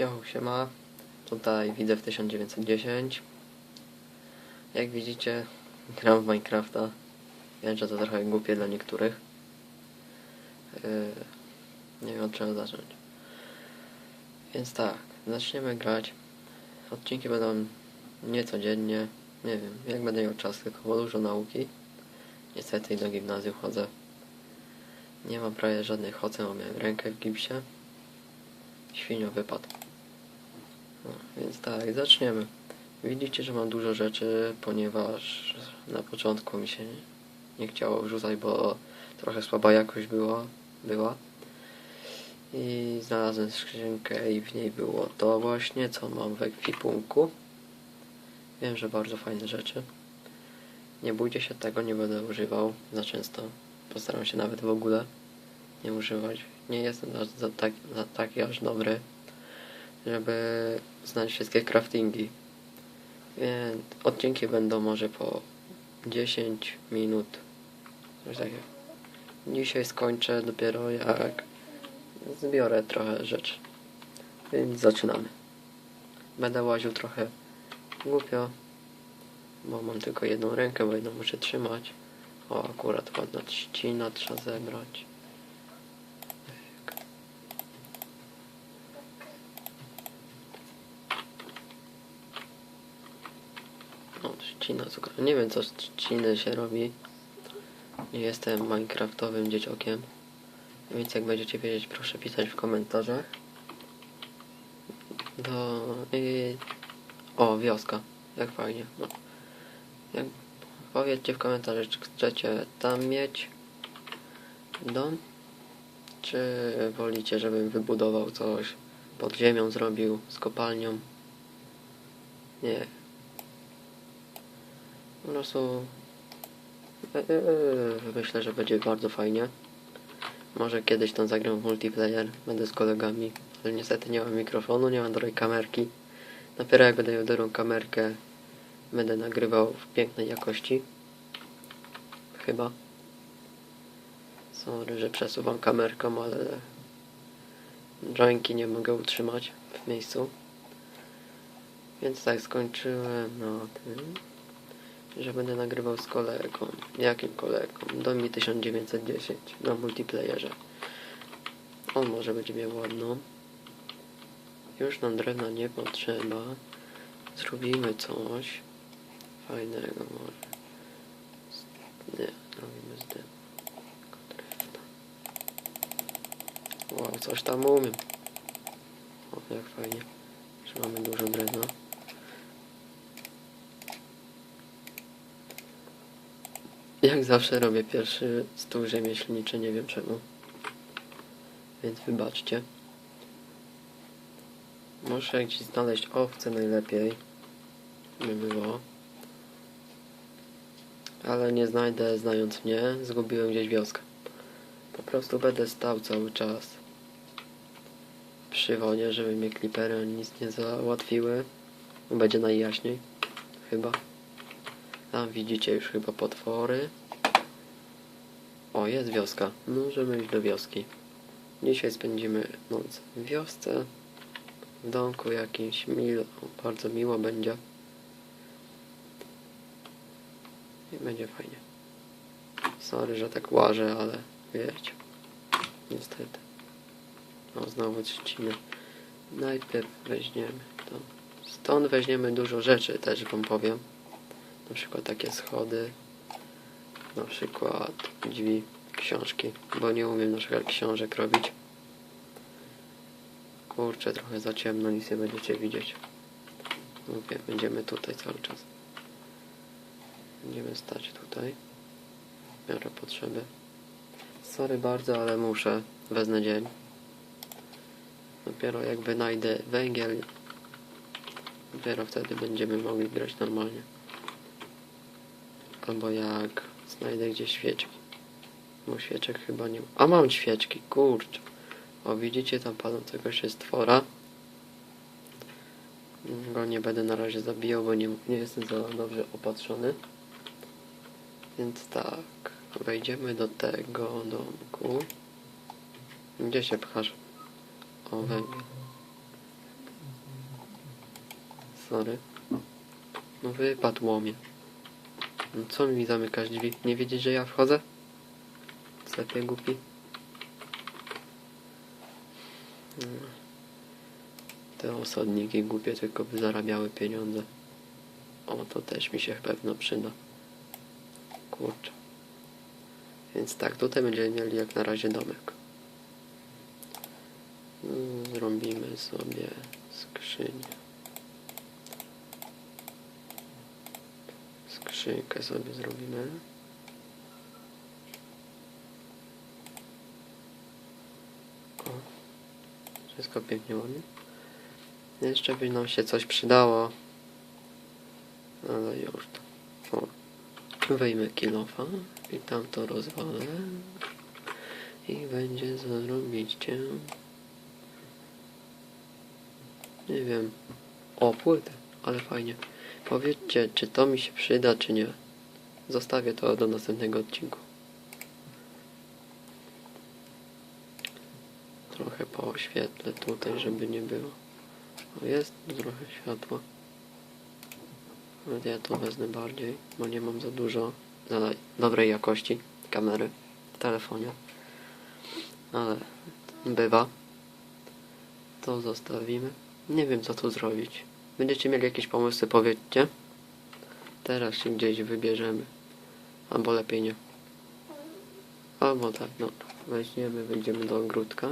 Jo, siema. Tutaj widzę w 1910. Jak widzicie, gram w Minecrafta. Wiem, że to trochę głupie dla niektórych. Yy, nie wiem od czego zacząć. Więc tak, zaczniemy grać. Odcinki będą niecodziennie. Nie wiem, jak będę miał czas, tylko bo dużo nauki. Niestety do gimnazjum chodzę. Nie mam prawie żadnych ocen, bo miałem rękę w gipsie. Świnio wypadł. No, więc tak, zaczniemy. Widzicie, że mam dużo rzeczy, ponieważ na początku mi się nie, nie chciało wrzucać, bo trochę słaba jakość była, była. I znalazłem skrzynkę i w niej było to właśnie, co mam w ekwipunku. Wiem, że bardzo fajne rzeczy. Nie bójcie się tego, nie będę używał za często. Postaram się nawet w ogóle nie używać. Nie jestem aż za, tak, za taki aż dobry, żeby znać wszystkie craftingi. Więc odcinki będą może po 10 minut. Coś takiego. Dzisiaj skończę dopiero jak zbiorę trochę rzeczy. Więc zaczynamy. Będę łaził trochę głupio, bo mam tylko jedną rękę, bo jedną muszę trzymać. O, akurat ładna trzcina trzeba zebrać. O, trzcina cukru. Nie wiem co z trzciny się robi. Nie jestem minecraftowym dzieciokiem. Więc jak będziecie wiedzieć, proszę pisać w komentarzach. Do... I... O, wioska. Jak fajnie. No. Jak... Powiedzcie w komentarzach, czy chcecie tam mieć dom, czy wolicie, żebym wybudował coś pod ziemią, zrobił z kopalnią. Nie. Po prostu e, e, e, myślę, że będzie bardzo fajnie. Może kiedyś tam zagram w multiplayer, będę z kolegami, ale niestety nie mam mikrofonu, nie mam dobrej kamerki. Dopiero jak będę miał dobrą kamerkę, będę nagrywał w pięknej jakości. Chyba. Sorry, że przesuwam kamerką, ale drawingi nie mogę utrzymać w miejscu. Więc tak skończyłem na tym, że będę nagrywał z kolegą. Jakim kolegą? Domi 1910 na multiplayerze. On może będzie miał ładną. Już nam drewna nie potrzeba. Zrobimy coś fajnego może. Nie, zrobimy z drewna. Wow, coś tam umiem. O, jak fajnie, że mamy dużo drewna. Jak zawsze robię pierwszy stół rzemieślniczy, nie wiem czemu. Więc wybaczcie. Muszę gdzieś znaleźć owce najlepiej. By było. Ale nie znajdę, znając mnie, zgubiłem gdzieś wioskę. Po prostu będę stał cały czas przy wodzie, żeby mnie klipery nic nie załatwiły. Będzie najjaśniej. Chyba. Tam widzicie już chyba potwory. O, jest wioska. Możemy iść do wioski. Dzisiaj spędzimy noc w wiosce. W domku jakimś milo. Bardzo miło będzie. I będzie fajnie. Sorry, że tak łażę, ale wiecie. Niestety. O, znowu trzcinę. Najpierw weźmiemy to. Stąd weźmiemy dużo rzeczy, też wam powiem. Na przykład takie schody. Na przykład drzwi, książki. Bo nie umiem na przykład książek robić. Kurczę, trochę za ciemno, nic nie będziecie widzieć. Mówię, będziemy tutaj cały czas. Będziemy stać tutaj. W miarę potrzeby. Sorry bardzo, ale muszę. Wezmę dzień. Dopiero jak wynajdę węgiel, dopiero wtedy będziemy mogli grać normalnie. Albo jak znajdę gdzieś świeczki. Bo świeczek chyba nie ma. A mam świeczki, kurczę. O, widzicie tam palącego się stwora. Go nie będę na razie zabijał, bo nie, nie jestem za dobrze opatrzony. Więc tak, wejdziemy do tego domku. Gdzie się pchasz? O, węgiel. Sorry. No wypadł łomie. No co mi zamykasz drzwi? Nie wiedzieć, że ja wchodzę? Cepie głupi. Mm. Te osadniki głupie tylko by zarabiały pieniądze. O, to też mi się pewno przyda. Kurczę. Więc tak, tutaj będziemy mieli jak na razie domek. Mm, Zrobimy sobie skrzynię. Skrzynkę sobie zrobimy. O, wszystko pięknie ładnie. Jeszcze by nam się coś przydało. Ale już to. O. Wejmę kilofa i tam to rozwalę. I będzie zrobić cię. Nie wiem. O, płytę, ale fajnie. Powiedzcie, czy to mi się przyda, czy nie. Zostawię to do następnego odcinku. Trochę pooświetlę tutaj, żeby nie było. O, jest trochę światła. Ale ja to wezmę bardziej, bo nie mam za dużo za dobrej jakości kamery w telefonie. Ale bywa. To zostawimy. Nie wiem co tu zrobić. Będziecie mieli jakieś pomysły, powiedzcie. Teraz się gdzieś wybierzemy. Albo lepiej nie. Albo tak, no. Weźmiemy, wejdziemy do ogródka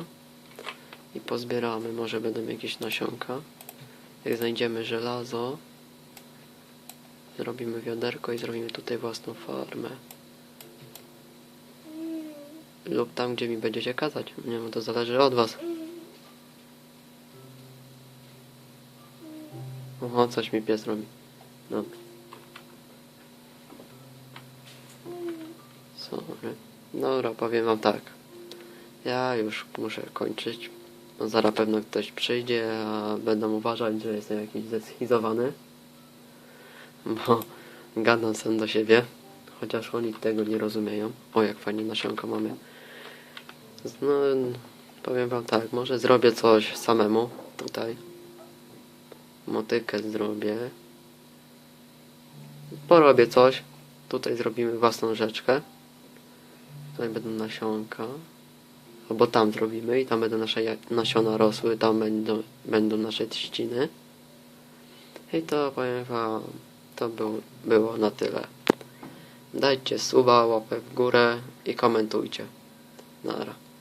i pozbieramy. Może będą jakieś nasionka. Jak znajdziemy żelazo, zrobimy wiaderko i zrobimy tutaj własną farmę. Lub tam, gdzie mi będziecie kazać. Nie wiem, to zależy od was. Oho, coś mi pies robi. Dobra. Sorry. Dobra, powiem wam tak. Ja już muszę kończyć. No, zaraz pewno ktoś przyjdzie, a będą uważać, że jestem jakiś zeschizowany. Bo gadam sam do siebie. Chociaż oni tego nie rozumieją. O, jak fajnie nasionka mamy. No, powiem wam tak, może zrobię coś samemu tutaj motykę zrobię. Porobię coś. Tutaj zrobimy własną rzeczkę. Tutaj będą nasionka. Albo tam zrobimy i tam będą nasze nasiona rosły, tam będą, będą nasze trzciny. I to powiem wam, to był, było na tyle. Dajcie suba, łapę w górę i komentujcie. Nara.